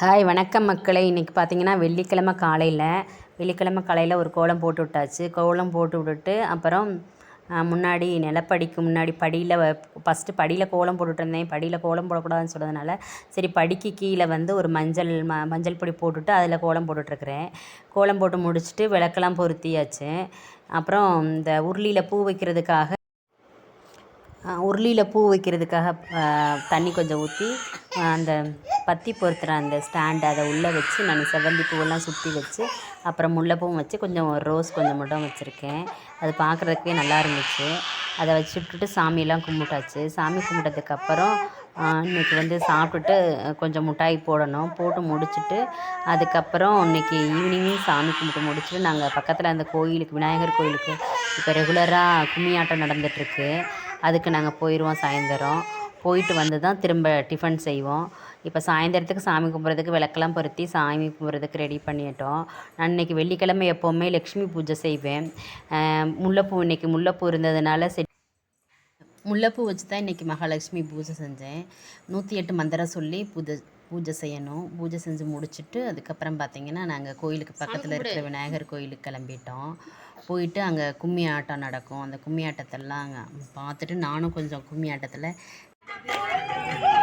Hi வணக்கம் மக்களே. இன்றைக்கி பார்த்தீங்கன்னா வெள்ளிக்கிழமை காலையில். வெள்ளிக்கிழமை காலையில் ஒரு கோலம் போட்டு விட்டாச்சு. கோலம் போட்டு விட்டுட்டு அப்புறம் முன்னாடி நிலப்படிக்கு முன்னாடி படியில் ஃபஸ்ட்டு படியில் கோலம் போட்டுட்ருந்தேன் படியில் கோலம் போடக்கூடாதுன்னு சொன்னதுனால சரி படிக்கு கீழே வந்து ஒரு மஞ்சள் ம மஞ்சள் பொடி போட்டுவிட்டு அதில் கோலம் போட்டுட்ருக்குறேன் கோலம் போட்டு முடிச்சுட்டு விளக்கெல்லாம் பொருத்தியாச்சு. அப்புறம் இந்த உருளியில் பூ வைக்கிறதுக்காக உருளியில் பூ வைக்கிறதுக்காக தண்ணி கொஞ்சம் ஊற்றி அந்த பத்தி பொறுத்துற அந்த ஸ்டாண்டு அதை உள்ளே வச்சு நான் செவ்வந்தி பூவெல்லாம் சுற்றி வச்சு அப்புறம் முல்லைப்பூவும் வச்சு கொஞ்சம் ரோஸ் கொஞ்சம் மட்டும் வச்சுருக்கேன். அது பார்க்குறதுக்கே நல்லா இருந்துச்சு. அதை வச்சு விட்டுட்டு சாமியெல்லாம் கும்பிட்டாச்சு. சாமி கும்பிட்டதுக்கப்புறம் இன்றைக்கி வந்து சாப்பிட்டுட்டு கொஞ்சம் மிட்டாய் போடணும். போட்டு முடிச்சுட்டு அதுக்கப்புறம் இன்றைக்கி ஈவினிங் சாமி கும்பிட்டு முடிச்சுட்டு நாங்கள் பக்கத்தில் அந்த கோயிலுக்கு விநாயகர் கோயிலுக்கு இப்போ ரெகுலராக கும்மியாட்டம் நடந்துகிட்ருக்கு அதுக்கு நாங்கள் போயிடுவோம் சாயந்தரம். போயிட்டு வந்து தான் திரும்ப டிஃபன் செய்வோம். இப்போ சாயந்தரத்துக்கு சாமி கும்பிட்றதுக்கு விளக்கெல்லாம் பொருத்தி சாமி கும்பிட்றதுக்கு ரெடி பண்ணிட்டோம். நான் இன்றைக்கி வெள்ளிக்கிழமை எப்போவுமே லக்ஷ்மி பூஜை செய்வேன். முல்லைப்பூ இன்றைக்கி முல்லைப்பூ இருந்ததுனால சரி முல்லைப்பூ வச்சு தான் இன்றைக்கி மகாலட்சுமி பூஜை செஞ்சேன். நூற்றி எட்டு மந்திரம் சொல்லி பூஜை பூஜை செய்யணும். பூஜை செஞ்சு முடிச்சுட்டு அதுக்கப்புறம் பார்த்திங்கன்னா நாங்கள் கோயிலுக்கு பக்கத்தில் இருக்கிற விநாயகர் கோயிலுக்கு கிளம்பிட்டோம். போயிட்டு அங்கே கும்மி ஆட்டம் நடக்கும். அந்த கும்மி ஆட்டத்தெல்லாம் அங்கே பார்த்துட்டு நானும் கொஞ்சம் கும்மி ஆட்டத்தில் Happy birthday!